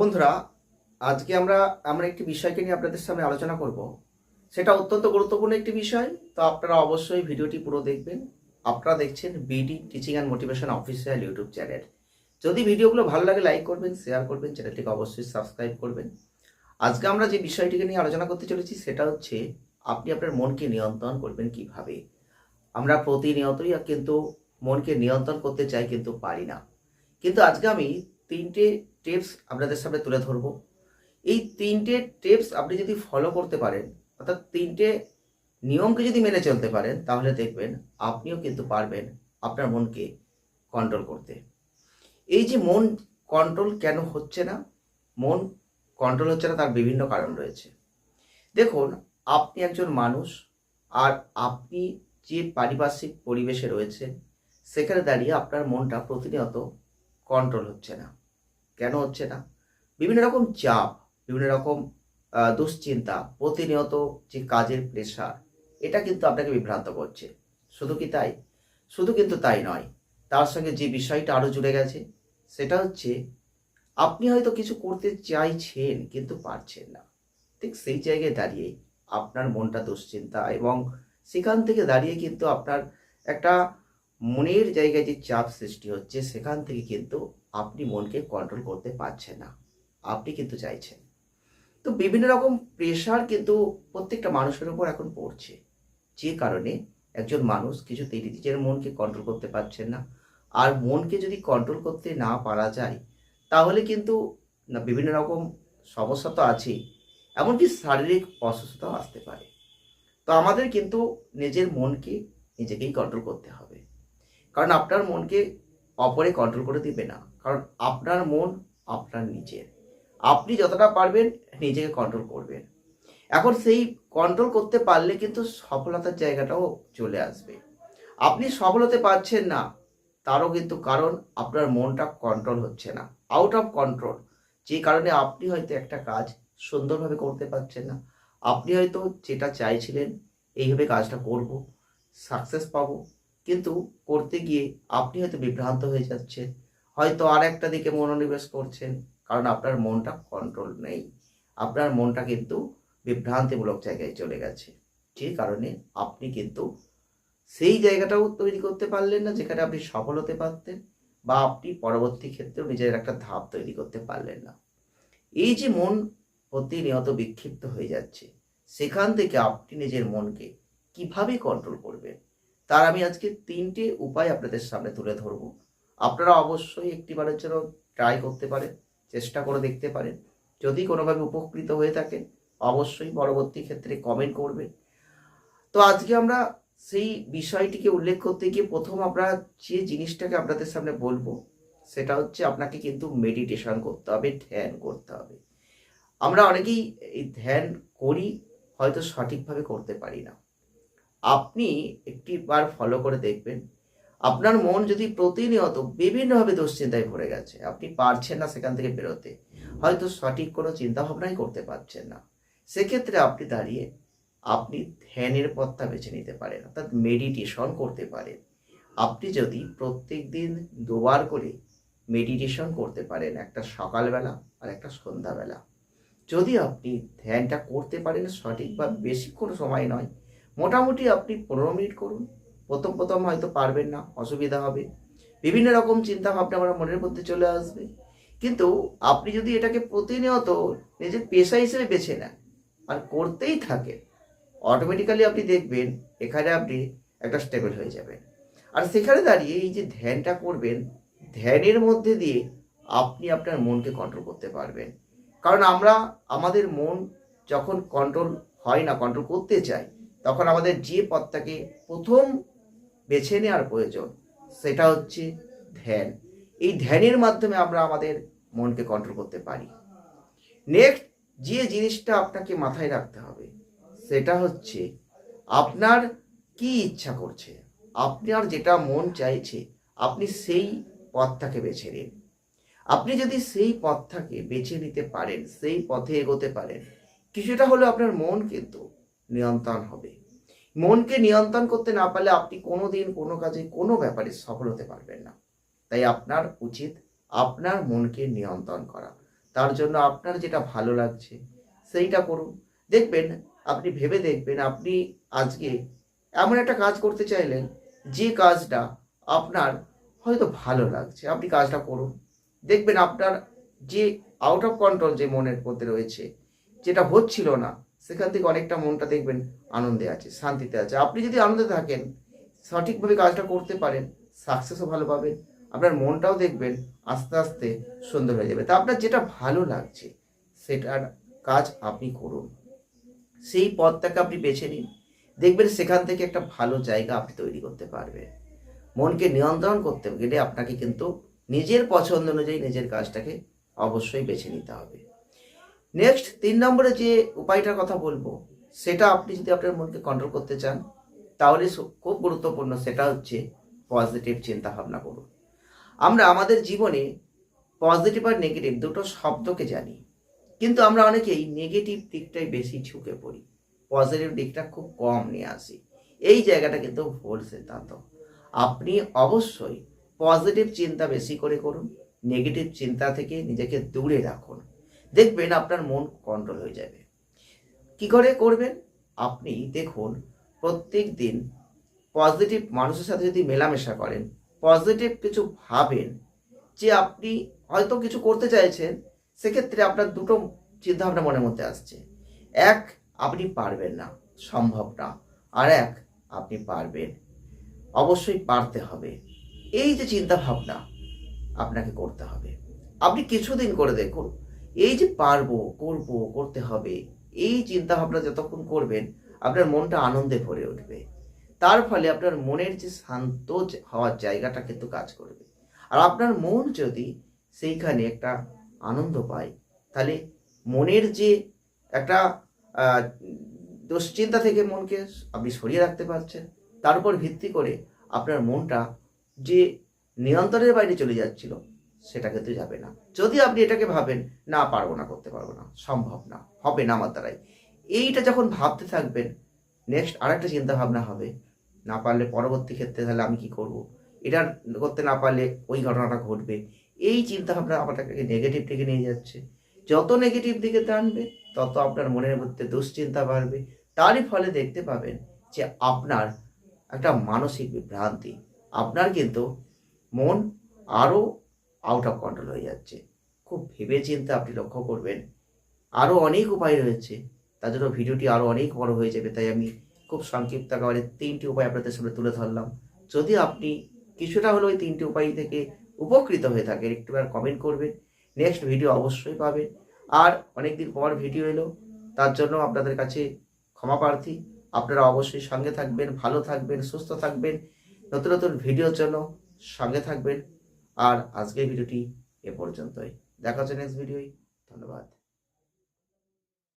বন্ধুরা, আজকে আমরা আমরা একটি বিষয়কে নিয়ে আপনাদের সামনে আলোচনা করব। সেটা অত্যন্ত গুরুত্বপূর্ণ একটি বিষয়, তো আপনারা অবশ্যই ভিডিওটি পুরো দেখবেন। আপনারা দেখছেন BD teaching and motivation official YouTube channel. যদি ভিডিওগুলো ভালো লাগে, লাইক করবেন, শেয়ার করবেন, চ্যানেলটিকে অবশ্যই সাবস্ক্রাইব করবেন। আজকে আমরা যে বিষয়টিকে নিয়ে আলোচনা করতে চলেছি, সেটা হচ্ছে আপনি আপনার মনকে নিয়ন্ত্রণ করবেন কীভাবে? আমরা প্রতিনিয়তই কিন্তু মনকে নিয়ন্ত্রণ করতে চাই, কিন্তু পারি না। কিন্তু আজকে আমি তিনটে টিপস আপনাদের সামনে তুলে ধরব। এই তিনটে টিপস আপনি যদি ফলো করতে পারেন, অর্থাৎ তিনটে নিয়মকে যদি মেনে চলতে পারেন, তাহলে দেখবেন আপনিও কিন্তু পারবেন আপনার মনকে কন্ট্রোল করতে। এই যে মন কন্ট্রোল কেন হচ্ছে না? মন কন্ট্রোল হচ্ছে না, তার বিভিন্ন কারণ রয়েছে। দেখুন, আপনি একজন মানুষ আর আপনি যে পারিপার্শ্বিক পরিবেশে রয়েছে সেখানে দাঁড়িয়ে আপনার মনটা প্রতিনিয়ত কন্ট্রোল হচ্ছে না। কেন হচ্ছে না? বিভিন্ন রকম চাপ, বিভিন্ন রকম দুশ্চিন্তা, প্রতিনিয়ত যে কাজের প্রেশার এটা কিন্তু আপনাকে বিভ্রান্ত করছে। শুধু কি তাই? শুধু কিন্তু তাই নয়, তার সঙ্গে যে বিষয়টা আরও জুড়ে গেছে, সেটা হচ্ছে আপনি হয়তো কিছু করতে চাইছেন কিন্তু পারছেন না। ঠিক সেই জায়গায় দাঁড়িয়ে আপনার মনটা দুশ্চিন্তা এবং সেখান থেকে দাঁড়িয়ে কিন্তু আপনার একটা মনের জায়গায় যে চাপ সৃষ্টি হচ্ছে, সেখান থেকে কিন্তু আপনি মনকে কন্ট্রোল করতে পারছেন না। আপনি কিন্তু চাইছেন। তো বিভিন্ন রকম প্রেশার কিন্তু প্রত্যেকটা মানুষের উপর এখন পড়ছে। যে কারণে একজন মানুষ কিছুতেই নিজের মনকে কন্ট্রোল করতে পারছেন না। আর মনকে যদি কন্ট্রোল করতে না পারা যায়, তাহলে কিন্তু না বিভিন্ন রকম সমস্যা তো আছেই। এমনকি শারীরিক অসুস্থতাও আসতে পারে। তো আমাদের কিন্তু নিজের মনকে নিজেকেই কন্ট্রোল করতে হবে। কারণ আপনার মনকে অপরে কন্ট্রোল করে দিবে না। কারণ আপনার মন আপনার নিজের। আপনি যতটা পারবেন নিজেকে কন্ট্রোল করবেন। এখন সেই কন্ট্রোল করতে পারলে কিন্তু সফলতার জায়গাটাও চলে আসবে। আপনি সফল হতে পারছেন না, তারও কিন্তু কারণ আপনার মনটা কন্ট্রোল হচ্ছে না আউট অফ কন্ট্রোল যে কারণে আপনি হয়তো একটা কাজ সুন্দরভাবে করতে পারছেন না। আপনি হয়তো যেটা চাইছিলেন, এইভাবে কাজটা করব সাকসেস পাবো। কিন্তু করতে গিয়ে আপনি হয়তো বিভ্রান্ত হয়ে যাচ্ছেন। হয়তো আর একটা দিকে মনোনিবেশ করছেন, কারণ আপনার মনটা কন্ট্রোল নেই। আপনার মনটা কিন্তু বিভ্রান্তিমূলক জায়গায় চলে গেছে। যে কারণে আপনি কিন্তু সেই জায়গাটাও তৈরি করতে পারলেন না, যেখানে আপনি সফল হতে পারতেন বা আপনি পরবর্তী ক্ষেত্রেও নিজের একটা ধাপ তৈরি করতে পারলেন না। এই যে মন প্রতিনিয়ত বিক্ষিপ্ত হয়ে যাচ্ছে, সেখান থেকে আপনি নিজের মনকে কীভাবে কন্ট্রোল করবেন? তার আমি আজকে তিনটে উপায় আপনাদের সামনে তুলে ধরবো। আপনারা অবশ্যই একটিবারের জন্য ট্রাই করতে পারেন, চেষ্টা করে দেখতে পারেন। যদি কোনোভাবে উপকৃত হয়ে থাকেন, অবশ্যই পরবর্তী ক্ষেত্রে কমেন্ট করবেন। তো আজকে আমরা সেই বিষয়টিকে উল্লেখ করতে গিয়ে প্রথম আমরা যে জিনিসটাকে আপনাদের সামনে বলব, সেটা হচ্ছে আপনাকে কিন্তু মেডিটেশন করতে হবে, ধ্যান করতে হবে। আমরা অনেকেই এই ধ্যান করি, হয়তো সঠিকভাবে করতে পারি না। আপনি একটি বার ফলো করে দেখবেন আপনার মন যদি প্রতিনিয়ত বিভিন্নভাবে দুশ্চিন্তায় ভরে গেছে, আপনি পারছেন না সেখান থেকে বেরোতে। হয়তো সঠিক কোনো চিন্তা ভাবনাই করতে পারছেন না। সেক্ষেত্রে আপনি দাঁড়িয়ে আপনি ধ্যানের পথটা বেছে নিতে পারেন, অর্থাৎ মেডিটেশন করতে পারেন। আপনি যদি প্রত্যেক দিন দুবার করে মেডিটেশন করতে পারেন, একটা সকালবেলা আর একটা সন্ধ্যাবেলা। যদি আপনি ধ্যানটা করতে পারেন সঠিক বা বেশিক্ষণ সময় নয়, মোটামুটি আপনি পনেরো মিনিট করুন। প্রথম প্রথম হয়তো পারবেন না, অসুবিধা হবে। বিভিন্ন রকম চিন্তা ভাবনা আমার মনের মধ্যে চলে আসবে। কিন্তু আপনি যদি এটাকে প্রতিনিয়ত নিজের পেশা হিসেবে বেছে নেন, আর করতেই থাকেন অটোমেটিক্যালি আপনি দেখবেন এখানে আপনি একটা স্টেবল হয়ে যাবেন। আর সেখানে দাঁড়িয়ে এই যে ধ্যানটা করবেন, ধ্যানের মধ্যে দিয়ে আপনি আপনার মনকে কন্ট্রোল করতে পারবেন। কারণ আমরা, আমাদের মন যখন কন্ট্রোল হয় না কন্ট্রোল করতে চাই, তখন আমাদের যে পথটাকে প্রথম বেছে নেওয়ার প্রয়োজন, সেটা হচ্ছে ধ্যান। এই ধ্যানের মাধ্যমে আমরা আমাদের মনকে কন্ট্রোল করতে পারি। নেক্সট যে জিনিসটা আপনাকে মাথায় রাখতে হবে, সেটা হচ্ছে আপনার কি ইচ্ছা করছে, আপনার যেটা মন চাইছে, আপনি সেই পথটাকে বেছে নিন। আপনি যদি সেই পথটাকে বেছে নিতে পারেন, সেই পথে এগোতে পারেন, কিছুটা হলেও আপনার মন কিন্তু নিয়ন্ত্রণ হবে। মনকে নিয়ন্ত্রণ করতে না পারলে আপনি কোনো দিন কোনো কাজে কোনো ব্যাপারে সফল হতে পারবেন না। তাই আপনার উচিত আপনার মনকে নিয়ন্ত্রণ করা। তার জন্য আপনার যেটা ভালো লাগছে সেইটা করুন। দেখবেন, আপনি ভেবে দেখবেন, আপনি আজকে এমন একটা কাজ করতে চাইলেন, যে কাজটা আপনার হয়তো ভালো লাগছে। আপনি কাজটা করুন। দেখবেন আপনার যে আউট অফ কন্ট্রোল যে মনের মধ্যে রয়েছে, যেটা হচ্ছিল না সেখান থেকে অনেকটা মনটা দেখবেন আনন্দে আছে, শান্তিতে আছে। আপনি যদি আনন্দে থাকেন, সঠিকভাবে কাজটা করতে পারেন সাকসেসও ভালো পাবেন, আপনার মনটাও দেখবেন আস্তে আস্তে সুন্দর হয়ে যাবে। তা আপনার যেটা ভালো লাগছে, সেটার কাজ আপনি করুন। সেই পথটাকে আপনি বেছে নিন। দেখবেন সেখান থেকে একটা ভালো জায়গা আপনি তৈরি করতে পারবেন। মনকে নিয়ন্ত্রণ করতে গেলে আপনাকে কিন্তু নিজের পছন্দ অনুযায়ী নিজের কাজটাকে অবশ্যই বেছে নিতে হবে। নেক্সট তিন নম্বরে যে উপায়টার কথা বলব, সেটা আপনি যদি আপনার মনকে কন্ট্রোল করতে চান, তাহলে খুব গুরুত্বপূর্ণ সেটা হচ্ছে পজিটিভ চিন্তা ভাবনা করুন। আমরা আমাদের জীবনে পজিটিভ আর নেগেটিভ দুটো শব্দকে জানি, কিন্তু আমরা অনেকেই নেগেটিভ দিকটাই বেশি ঝুঁকে পড়ি। পজিটিভ দিকটা খুব কম নিয়ে আসি। এই জায়গাটা কিন্তু ভুল সিদ্ধান্ত। আপনি অবশ্যই পজিটিভ চিন্তা বেশি করে করুন নেগেটিভ চিন্তা থেকে নিজেকে দূরে রাখুন। দেখবেন আপনার মন কন্ট্রোল হয়ে যাবে। কি করে করবেন? আপনি দেখুন, প্রত্যেক দিন পজিটিভ মানুষের সাথে যদি মেলামেশা করেন পজিটিভ কিছু ভাবেন, যে আপনি হয়তো কিছু করতে চাইছেন, সেক্ষেত্রে আপনার দুটো চিন্তাভাবনা মনের মধ্যে আসছে। এক, আপনি পারবেন না, সম্ভব না। আর এক, আপনি পারবেন, অবশ্যই পারতে হবে। এই যে চিন্তা ভাবনা আপনাকে করতে হবে। আপনি কিছুদিন করে দেখুন এই যে পারব, করব, করতে হবে, এই চিন্তা ভাবনা যতক্ষণ করবেন, আপনার মনটা আনন্দে ভরে উঠবে। তার ফলে আপনার মনের যে শান্ত হওয়ার জায়গাটা কিন্তু কাজ করবে। আর আপনার মন যদি সেইখানে একটা আনন্দ পায়, তাহলে মনের যে একটা দুশ্চিন্তা থেকে মনকে আপনি সরিয়ে রাখতে পারছেন। তার উপর ভিত্তি করে আপনার মনটা যে নিয়ন্ত্রণের বাইরে চলে যাচ্ছিল সেটা কিন্তু যাবে না। যদি আপনি এটাকে ভাবেন, না, পারব না, করতে পারব না, সম্ভব না, হবে না আমার দ্বারাই। এইটা যখন ভাবতে থাকবেন নেক্সট আরেকটা চিন্তা ভাবনা হবে, না পারলে পরবর্তী ক্ষেত্রে তাহলে আমি কি করব? এটা করতে না পারলে ওই ঘটনাটা ঘটবে। এই চিন্তা ভাবনা আপনাকে নেগেটিভ দিকে নিয়ে যাচ্ছে। যত নেগেটিভ দিকে টানবে, তত আপনার মনের মধ্যে দুশ্চিন্তা বাড়বে। তারই ফলে দেখতে পাবেন যে আপনার একটা মানসিক বিভ্রান্তি। আপনার কিন্তু মন আরও আউট অফ কন্ট্রোল হয়ে যাচ্ছে। খুব ভেবে চিন্তে আপনি লক্ষ্য করবেন। আরও অনেক উপায় রয়েছে। তার জন্য ভিডিওটি আরও অনেক বড় হয়ে যাবে, তাই আমি খুব সংক্ষিপ্ত আকারে তিনটি উপায় আপনাদের সামনে তুলে ধরলাম। যদি আপনি কিছুটা হলেও ওই তিনটি উপায় থেকে উপকৃত হয়ে থাকেন একটুবার কমেন্ট করবেন। নেক্সট ভিডিও অবশ্যই পাবেন। আর অনেকদিন পর ভিডিও এলো, তার জন্য আপনাদের কাছে ক্ষমা প্রার্থী। আপনারা অবশ্যই সঙ্গে থাকবেন, ভালো থাকবেন, সুস্থ থাকবেন। নতুন নতুন ভিডিওর জন্য সঙ্গে থাকবেন। আর আজকের ভিডিওটি এ পর্যন্তই। দেখা হচ্ছে নেক্সট ভিডিওই ধন্যবাদ।